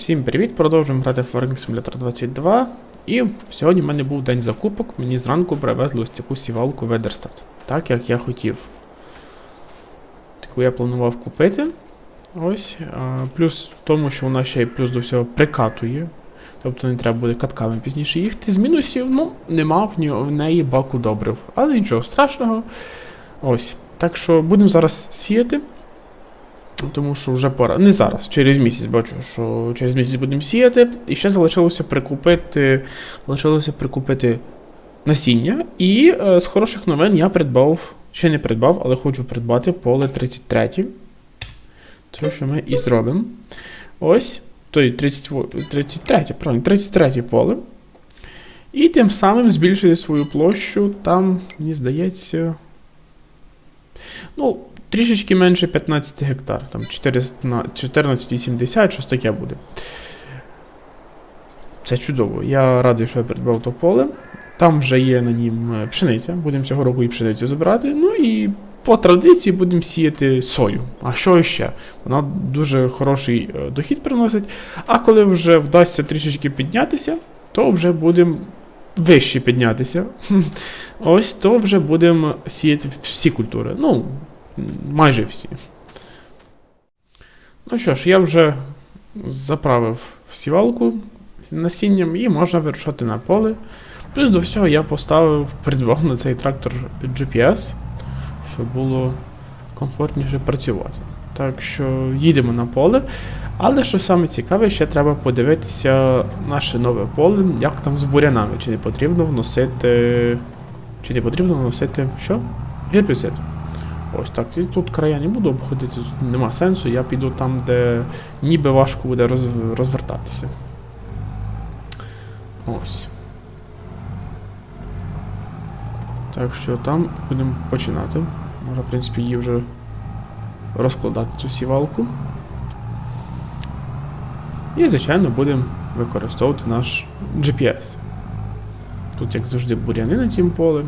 Всім привіт! Продовжуємо грати в Farming Simulator 22. І сьогодні в мене був день закупок. Мені зранку привезли ось таку сівалку Ведерстат. Так як я хотів. Таку я планував купити. Ось. А, плюс в тому, що вона ще й плюс до всього прикатує. Тобто не треба буде катками пізніше їхати. З мінусів, ну, нема в, нього, в неї баку добрив. Але нічого страшного. Ось. Так що будемо зараз сіяти. Тому що вже пора. Не зараз, через місяць бачу, що через місяць будемо сіяти. І ще залишилося прикупити. Залишилося прикупити насіння. І е, з хороших новин я придбав. Ще не придбав, але хочу придбати поле 33. Це що ми і зробимо. Ось. Той 33, правильно, 33 поле. І тим самим збільшити свою площу. Там, мені здається. Ну, трішечки менше 15 гектар, там 14,80, щось таке буде. Це чудово. Я радий, що я придбав то поле. Там вже є на нім е, пшениця. Будемо цього року і пшеницю забирати. Ну і по традиції будемо сіяти сою. А що ще? Вона дуже хороший е, дохід приносить. А коли вже вдасться трішечки піднятися, то вже будемо вище піднятися. Ось то вже будемо сіяти всі культури. Ну, майже всі. Ну що ж, я вже заправив сівалку насінням і можна вирушати на поле. Плюс до всього я поставив, придбав на цей трактор GPS, щоб було комфортніше працювати. Так що їдемо на поле. Але що саме цікаве, ще треба подивитися наше нове поле, як там з бурянами, чи не потрібно вносити. Чи не потрібно вносити що? Гербіцид. Ось так. І тут края не буду обходити, тут нема сенсу, я піду там, де ніби важко буде роз, розвертатися. Ось. Так що там будемо починати. Можна, в принципі, її вже розкладати цю сівалку. І, звичайно, будемо використовувати наш GPS. Тут, як завжди, буряни на цім полі.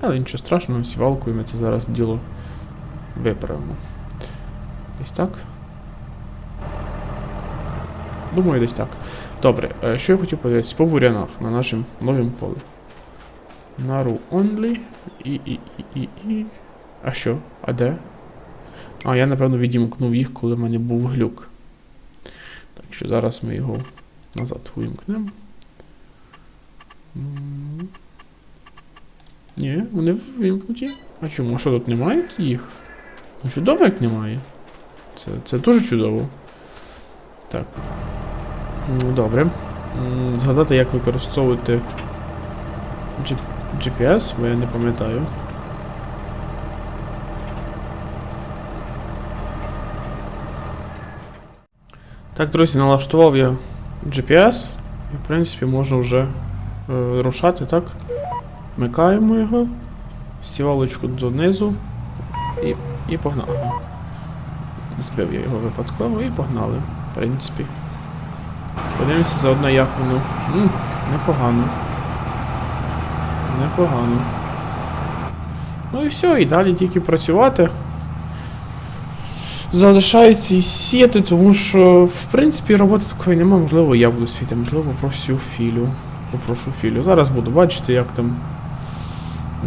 Але нічого страшного, сівалкою ми це зараз діло виправимо. Десь так. Думаю, десь так. Добре, е, що я хотів подивитися по бурянах на нашому новому полі. Нару only. І, і, і, і, і. А що? А де? А, я напевно відімкнув їх, коли в мене був глюк. Так що зараз ми його назад вимкнемо. Ні, вони вимкнуті. А чому? Що тут немає їх? Ну, чудово, як немає. Це, це дуже чудово. Так. М, Добре. Згадати, як використовувати GPS, бо я не пам'ятаю. Так, друзі, налаштував я GPS. І, в принципі, можна вже е, рушати, так? Вмикаємо його, сівалочку донизу і, і погнали. Збив я його випадково і погнали, в принципі. Подивимося заодно, як воно. М, непогано. Непогано. Ну і все, і далі тільки працювати. Залишається і сіяти, тому що, в принципі, роботи такої немає. Можливо, я буду світи, можливо, попрошу філю. Попрошу філю. Зараз буду бачити, як там.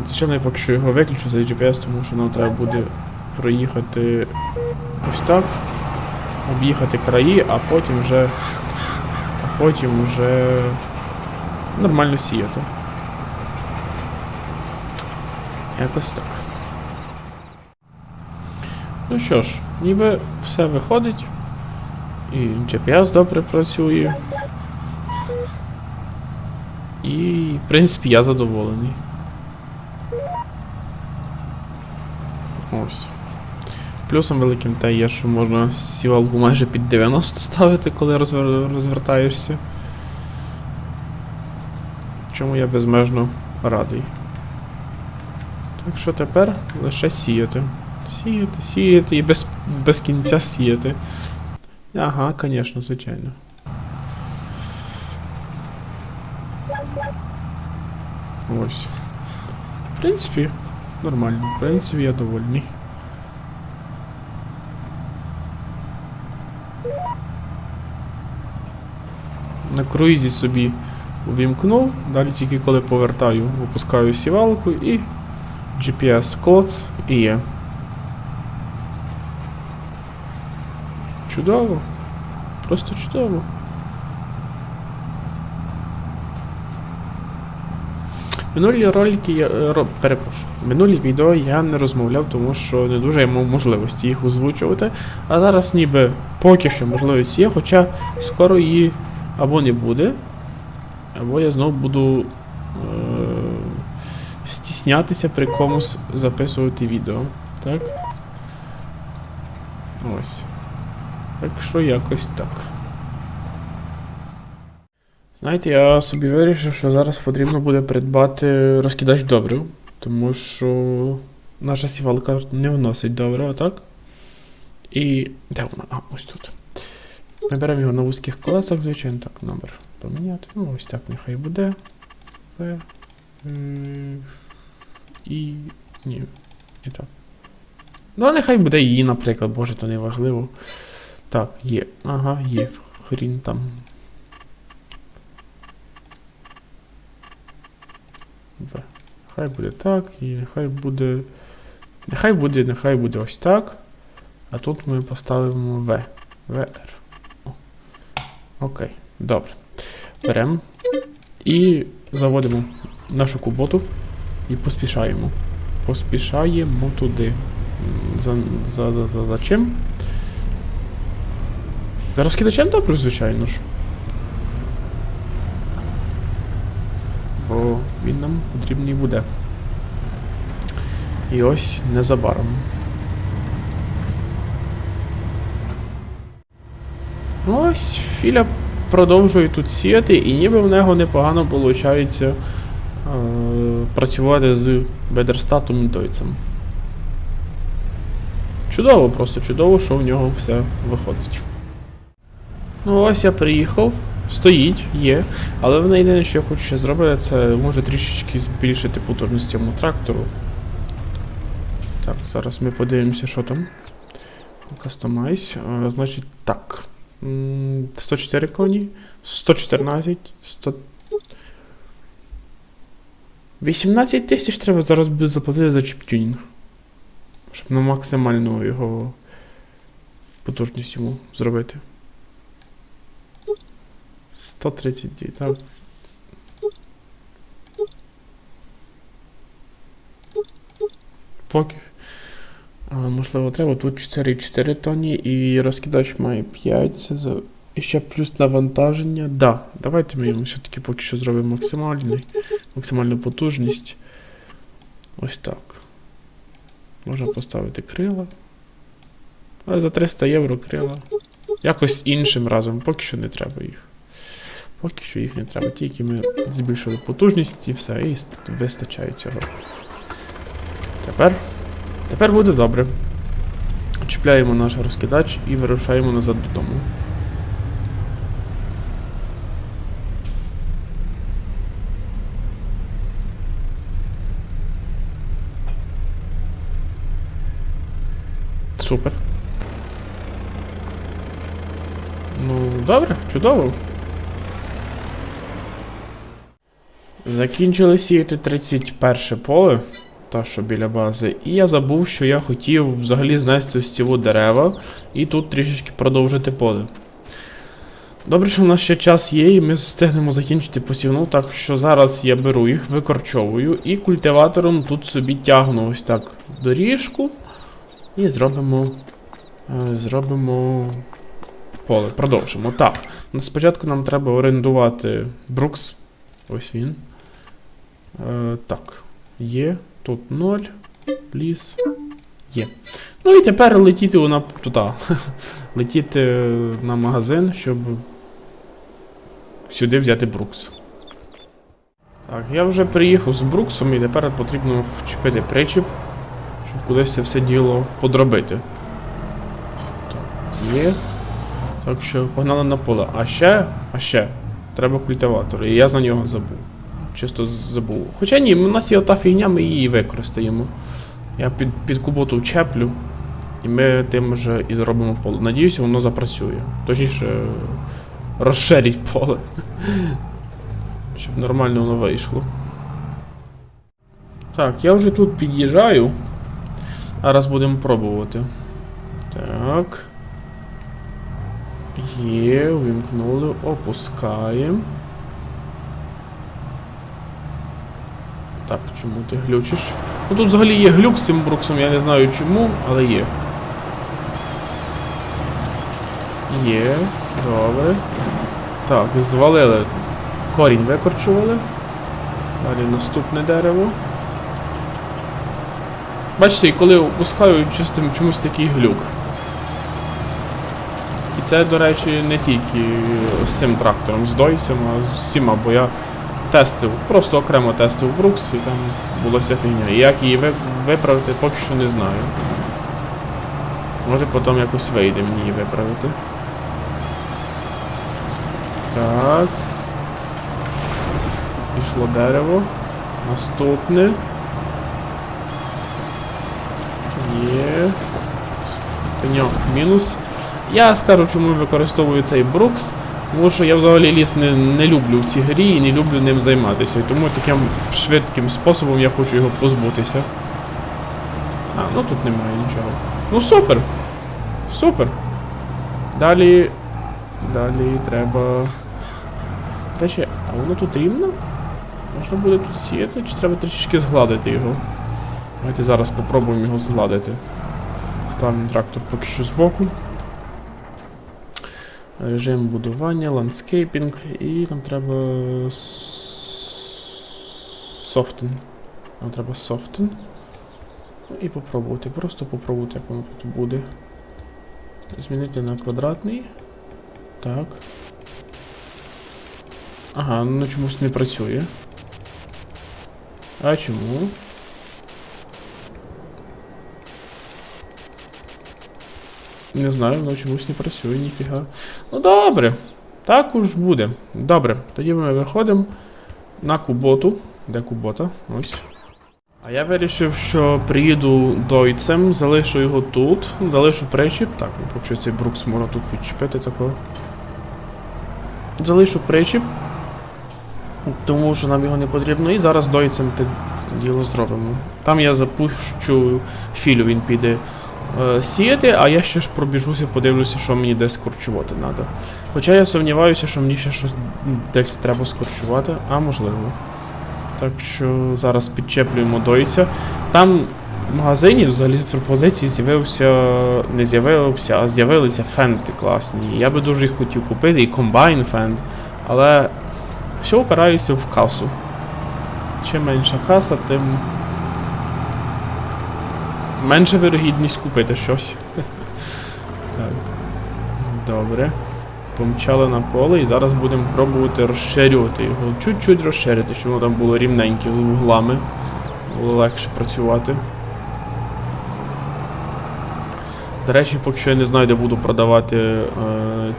Звичайно, я поки що його виключу цей GPS, тому що нам треба буде проїхати ось так, об'їхати краї, а потім вже. А потім вже нормально сіяти. Якось так. Ну що ж, ніби все виходить. І GPS добре працює. І, в принципі, я задоволений. Ось. Плюсом великим те є, що можна сівалку майже під 90 ставити, коли розвер... розвертаєшся. Чому я безмежно радий. Так що тепер лише сіяти. Сіяти, сіяти і без, без кінця сіяти. Ага, звісно, звичайно. Ось. В принципі, нормально. В принципі, я довольний. Круїзі собі увімкнув. Далі тільки коли повертаю, опускаю сівалку і GPS клоц і є. Чудово. Просто чудово. Минулі ролики я е, ро, перепрошую. Минулі відео я не розмовляв, тому що не дуже я мав можливості їх озвучувати. А зараз ніби поки що можливість є, хоча скоро її або не буде, або я знову буду е- стіснятися при комусь записувати відео. Так? Ось. Так що якось так. Знаєте, я собі вирішив, що зараз потрібно буде придбати розкидач добрив, тому що наша сівалка не вносить добрива, так? І. Де вона? А, ось тут. Ми беремо його на вузьких колесах, звичайно, так, номер поміняти. Ну, ось так нехай буде. В. І. Ні. І так. Ну, нехай буде її, наприклад, боже, то не важливо. Так, є. Ага, є. Хрін там. В. Хай буде так, і нехай буде. Нехай буде, нехай буде ось так. А тут ми поставимо В. ВР. Окей, добре. Беремо. І заводимо нашу куботу і поспішаємо. Поспішаємо туди. За, за, за, за, за чим? За розкидачем добре, звичайно ж. Бо він нам потрібний буде. І ось незабаром. Ось Філя продовжує тут сіяти, і ніби в нього непогано виходить е, працювати з бедерстатом дойцем. Чудово, просто чудово, що в нього все виходить. Ну ось я приїхав, стоїть, є, але в єдине, що я хочу ще зробити, це може трішечки збільшити потужність цьому трактору. Так, зараз ми подивимося, що там. Customize. Е, Значить, так. М, 104 коні, 114, 100... 18 тисяч треба зараз буде заплатити за чіптюнінг. Щоб на максимальну його потужність йому зробити. 130 дій, так. Поки. Можливо, треба. Тут 4,4 тонні і розкидач має 5. Це за... І ще плюс навантаження. Да, давайте ми йому все-таки поки що зробимо максимальний, максимальну потужність. Ось так. Можна поставити крила. Але за 300 євро крила. Якось іншим разом, поки що не треба їх. Поки що їх не треба, тільки ми збільшили потужність і все, і вистачає цього. Тепер. Тепер буде добре. Чіпляємо наш розкидач і вирушаємо назад додому. Супер. Ну, добре, чудово. Закінчили сіяти 31 поле, та що біля бази, і я забув, що я хотів взагалі знести ось ці дерева і тут трішечки продовжити поле. Добре, що в нас ще час є, і ми встигнемо закінчити посівну, так що зараз я беру їх, викорчовую і культиватором тут собі тягну ось так доріжку. І зробимо. е, Зробимо поле. Продовжимо. Так. Ну, Спочатку нам треба орендувати Брукс. Ось він. Е, так. Є. Тут 0. Ліс. Є. Ну і тепер летіти вона туди. летіти на магазин, щоб сюди взяти Брукс. Так, я вже приїхав з Бруксом і тепер потрібно вчепити причіп, щоб кудись це все діло подробити. Так, є. Так що погнали на поле. А ще, а ще, треба культиватор. І я за нього забув. Чисто забув. Хоча ні, у нас є ота фігня, ми її використаємо. Я під, під куботу вчеплю, і ми тим вже і зробимо поле. Надіюся, воно запрацює. Точніше, розширить поле. Щоб нормально воно вийшло. Так, я вже тут під'їжджаю. Зараз будемо пробувати. Так. Є, увімкнули, опускаємо. Так, чому ти глючиш? Ну тут взагалі є глюк з цим бруксом, я не знаю чому, але є. Є, добре. Так, звалили. Корінь викорчували. Далі наступне дерево. Бачите, і коли опускаю, чистим чомусь такий глюк. І це, до речі, не тільки з цим трактором, з Дойсом, а з всіма, бо я тестив, просто окремо тестив Брукс і там була вся фігня. І як її виправити, поки що не знаю. Може потім якось вийде мені її виправити. Так. Пішло дерево. Наступне. Є. Пеньок мінус. Я скажу, чому використовую цей Брукс. Тому що я взагалі ліс не, не люблю в цій грі і не люблю ним займатися. І тому таким швидким способом я хочу його позбутися. А, ну тут немає нічого. Ну супер! Супер! Далі. Далі треба. Речі, а воно тут рівно? Можна буде тут сіяти, чи треба трішечки згладити його? Давайте зараз попробуємо його згладити. Ставимо трактор поки що збоку. Режим будування, ландскейпінг і нам треба софтен. Нам треба софтен. І попробувати. Просто попробувати, як воно тут буде. Змінити на квадратний. Так. Ага, ну чомусь не працює. А чому? Не знаю, воно чомусь не працює, ніфіга. Ну добре. Так уж буде. Добре. Тоді ми виходимо на куботу. Де кубота? Ось. А я вирішив, що приїду дойцем, залишу його тут, залишу причіп. Так, ну поки цей брукс можна тут відчепити такого. Залишу причіп. Тому що нам його не потрібно. І зараз дойцем те діло зробимо. Там я запущу філю, він піде сіяти, а я ще ж пробіжуся, подивлюся, що мені десь скорчувати треба. Хоча я сумніваюся, що мені ще щось десь треба скорчувати, а можливо. Так що зараз підчеплюємо дойця. Там в магазині взагалі в пропозиції з'явився. не з'явився, а з'явилися фенти класні. Я би дуже їх хотів купити, і комбайн фент, але все опираюся в касу. Чим менша каса, тим менша вирогідність купити щось. так. Добре. Помчали на поле і зараз будемо пробувати розширювати його. Чуть-чуть розширити, щоб воно там було рівненьке з вуглами. Було легше працювати. До речі, поки що я не знаю, де буду продавати е,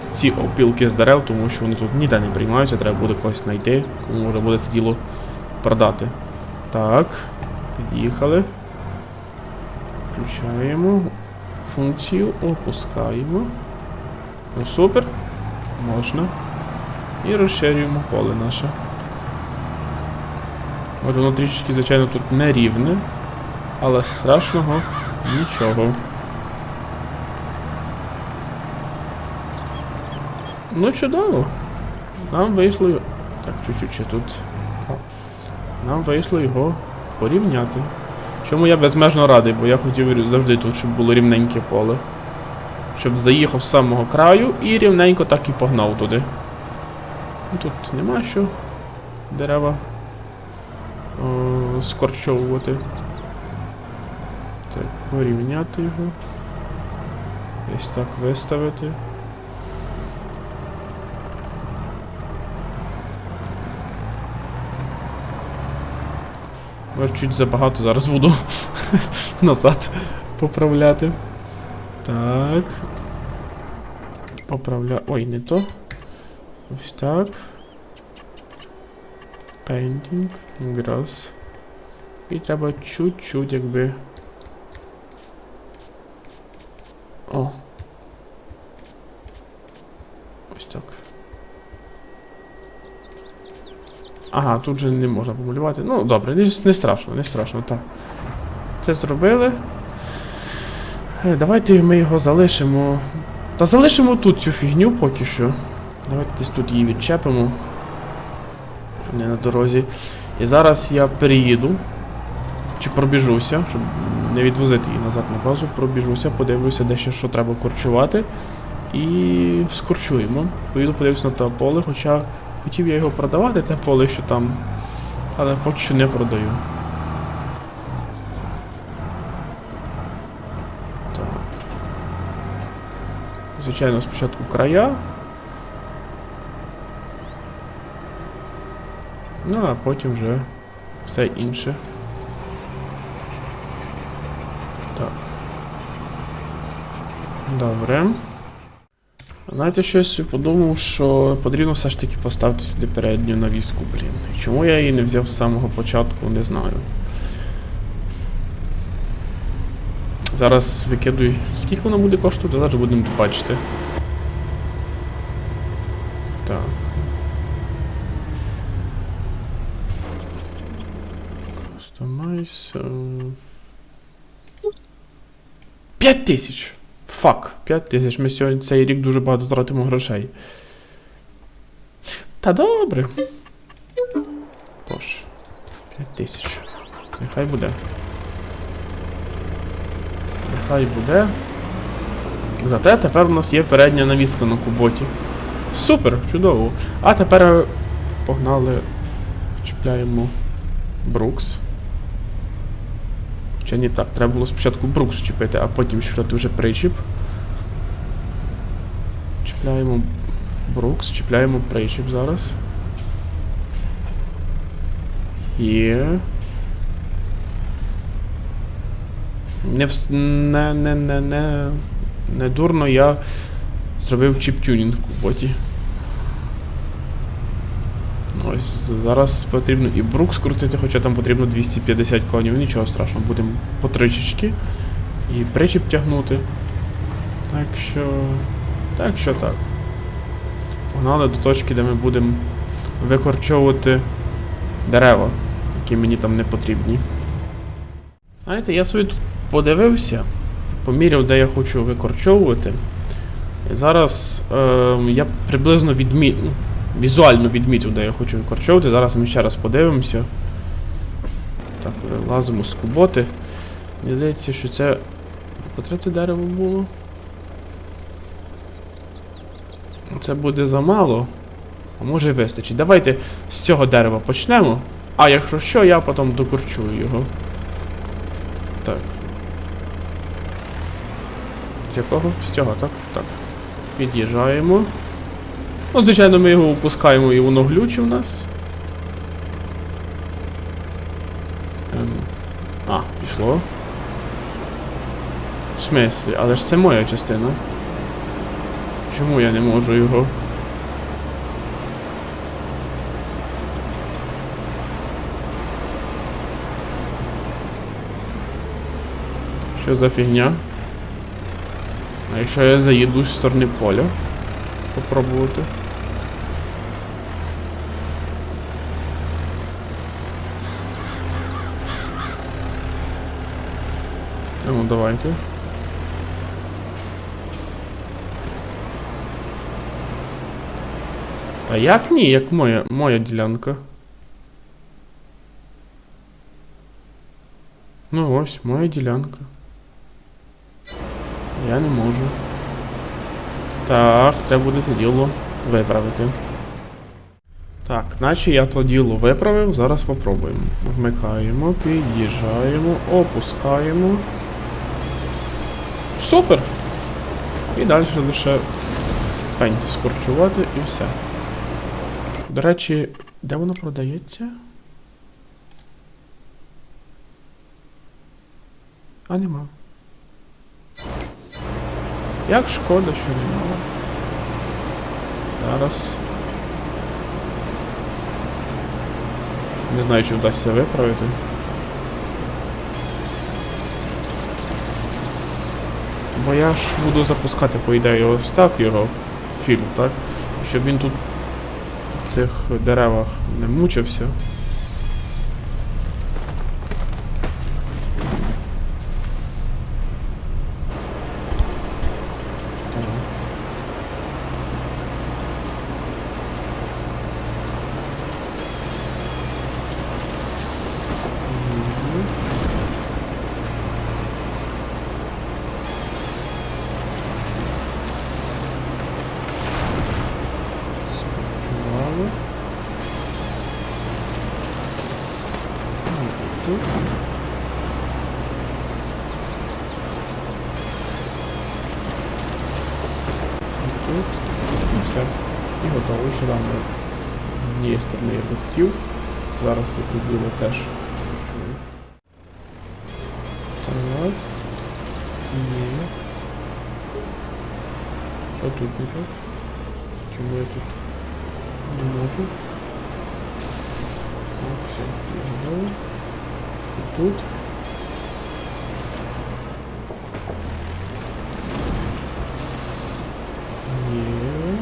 ці опілки з дерев, тому що вони тут ніде не приймаються, треба буде когось знайти, кому може буде це діло продати. Так, під'їхали. Включаємо функцію, опускаємо. Ну супер. Можна. І розширюємо поле наше. Може воно трішечки, звичайно, тут нерівне, але страшного нічого. Ну, чудово. Нам вийшло. й- Так, чуть-чуть тут. Нам вийшло його порівняти. Чому я безмежно радий, бо я хотів завжди тут, щоб було рівненьке поле. Щоб заїхав з самого краю і рівненько так і погнав туди. Ну, Тут нема що дерева о, скорчовувати. Так, порівняти його. Десь так виставити. Може чуть забагато зараз буду назад поправляти. Так. Поправля... Ой, не то. Ось так. Painting. Grass. І треба чуть-чуть якби. О. Ось так. Ага, тут же не можна помалювати. Ну, добре, не, страшно, не страшно, так. Це зробили. Е, Давайте ми його залишимо. Та залишимо тут цю фігню поки що. Давайте десь тут її відчепимо. Не на дорозі. І зараз я переїду. Чи пробіжуся, щоб не відвозити її назад на базу, пробіжуся, подивлюся, де ще що треба корчувати. І скорчуємо. Поїду подивлюся на те поле, хоча хотів я його продавати, те поле, що там. Але поки що не продаю. Так. Звичайно, спочатку края. Ну, а потім вже все інше. Так. Добре. Знаєте, щось подумав, що потрібно все ж таки поставити сюди передню навіску, блін. Чому я її не взяв з самого початку, не знаю. Зараз викидую. Скільки воно буде коштувати, зараз будемо бачити. Так. Е, П'ять тисяч! Фак, 5 тисяч. Ми сьогодні цей рік дуже багато тратимо грошей. Та добре. Тож. 5 тисяч. Нехай буде. Нехай буде. Зате тепер у нас є передня навіска на куботі. Супер, чудово. А тепер погнали. Чіпляємо Брукс. Чи не так? Треба було спочатку Брукс чіпити, а потім чіпляти вже причіп. Чіпляємо Брукс, чіпляємо причіп зараз. Є. Не, вс... не, не, не, не, не дурно я зробив чіп-тюнінг в боті. Ось зараз потрібно і брук скрутити, хоча там потрібно 250 конів. Нічого страшного, будемо по тричечки. І причіп тягнути. Так що. Так що так. Погнали до точки, де ми будемо викорчовувати дерева, які мені там не потрібні. Знаєте, я собі тут подивився, поміряв, де я хочу викорчовувати. І зараз е, я приблизно відмі... ну, візуально відмітив, де я хочу викорчовувати. Зараз ми ще раз подивимося. Так, е, лазимо з куботи. Мені здається, що це. Котре це дерево було? Це буде замало. А може і вистачить. Давайте з цього дерева почнемо. А якщо що, я потім докорчую його. Так. З якого? З цього, так? Так. Під'їжджаємо. Ну, звичайно, ми його опускаємо і воно глючить у нас. Ем. А, пішло. В смислі, але ж це моя частина. Чому я не можу його? Що за фігня? А якщо я заїду з сторони поля? Попробувати. Ну давайте. Та як ні, як моя, моя ділянка. Ну ось, моя ділянка. Я не можу. Так, треба буде це діло виправити. Так, наче я то діло виправив, зараз попробуємо. Вмикаємо, під'їжджаємо, опускаємо. Супер! І далі лише пень скорчувати і все. До речі, де воно продається? А нема. Як шкода, що немає. Зараз. Не знаю, чи вдасться виправити. Бо я ж буду запускати, по ідеї, ось так його фільм, так? Щоб він тут в цих деревах не мучився. Так. Мгм. Спрацювало. Ну, Тут. І Тут. І все. І готово. І ще там з- з однієї сторони я би хотів. Зараз я це теж скручую. Так. Є. Що тут так? Чому я тут не можу? Так, все, готовий. І тут. Є.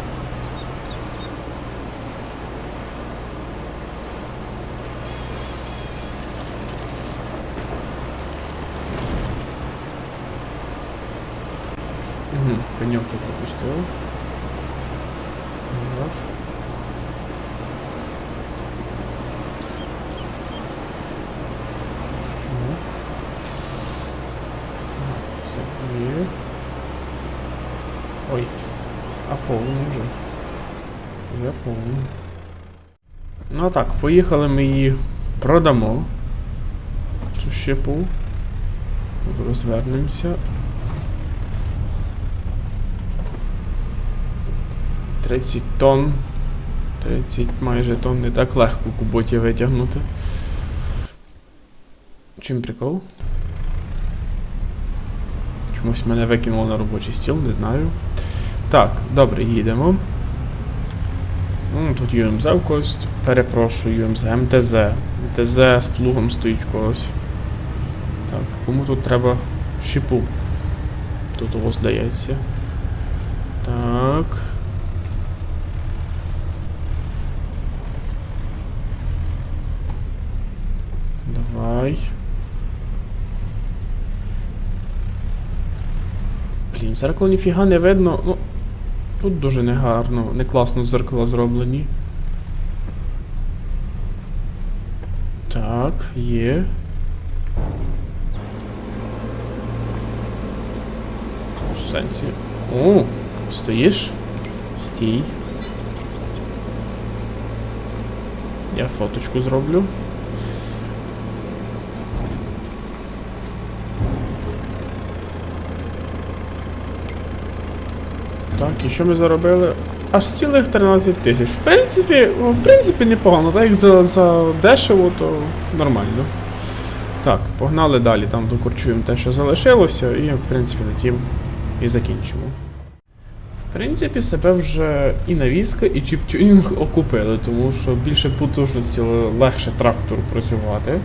Угу, пеньок я пропустил. Вот. Чому? А, Все, є. Ой, а повний вже. Вже повний. Ну так, поїхали ми її продамо. Цю щепу. Розвернемося. 30 тонн. 30 майже тонн не так легко куботі витягнути. Чим прикол? Чомусь мене викинуло на робочий стіл, не знаю. Так, добре, їдемо. Ну, тут ЮМЗ в когось. Перепрошую, ЮМЗ, МТЗ. МТЗ з плугом стоїть в когось. Так, кому тут треба щепу? Тут у вас здається. Так. Давай. Блін, зеркало ніфіга не видно. Ну, тут дуже негарно, не класно зеркала зроблені. Так, є. В сенсі. О, стоїш? Стій. Я фоточку зроблю. Так, і що ми заробили? Аж цілих 13 тисяч. В принципі, ну, в принципі, непогано. Так як за, за дешево, то нормально. Так, погнали далі, там докорчуємо те, що залишилося, і в принципі на тім і закінчимо. В принципі, себе вже і навіска, і чіптюнінг окупили, тому що більше потужності легше трактору працювати.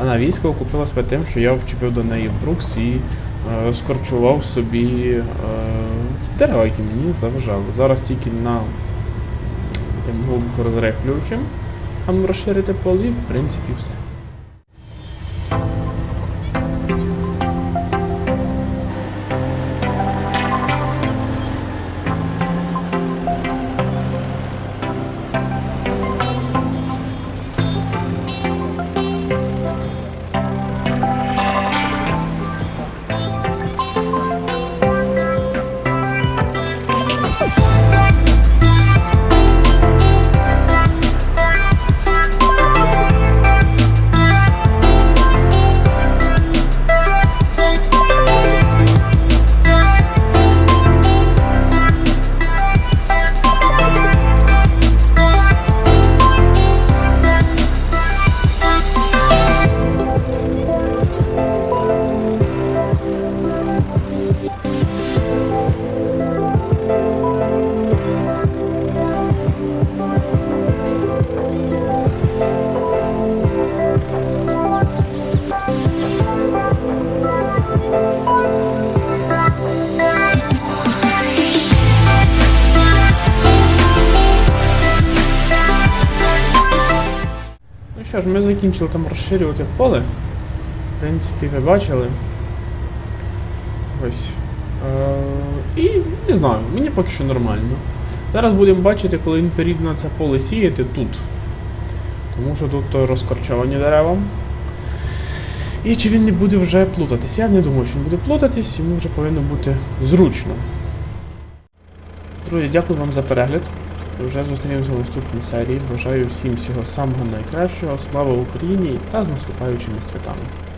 А навіска окупила себе тим, що я вчепив до неї брукс і е, скорчував собі е, дерева, які мені заважали. Зараз тільки на тим глибоко розреплюючим там розширити полі, в принципі, все. Ж, ми закінчили там розширювати поле. В принципі, ви бачили. Ось. Е, і не знаю, мені поки що нормально. Зараз будемо бачити, коли він перейде на це поле сіяти тут. Тому що тут розкорчовані дерева. І чи він не буде вже плутатись? Я не думаю, що він буде плутатись, йому вже повинно бути зручно. Друзі, дякую вам за перегляд. Вже зустрінемося в наступній серії. Бажаю всім всього самого найкращого. Слава Україні та з наступаючими святами.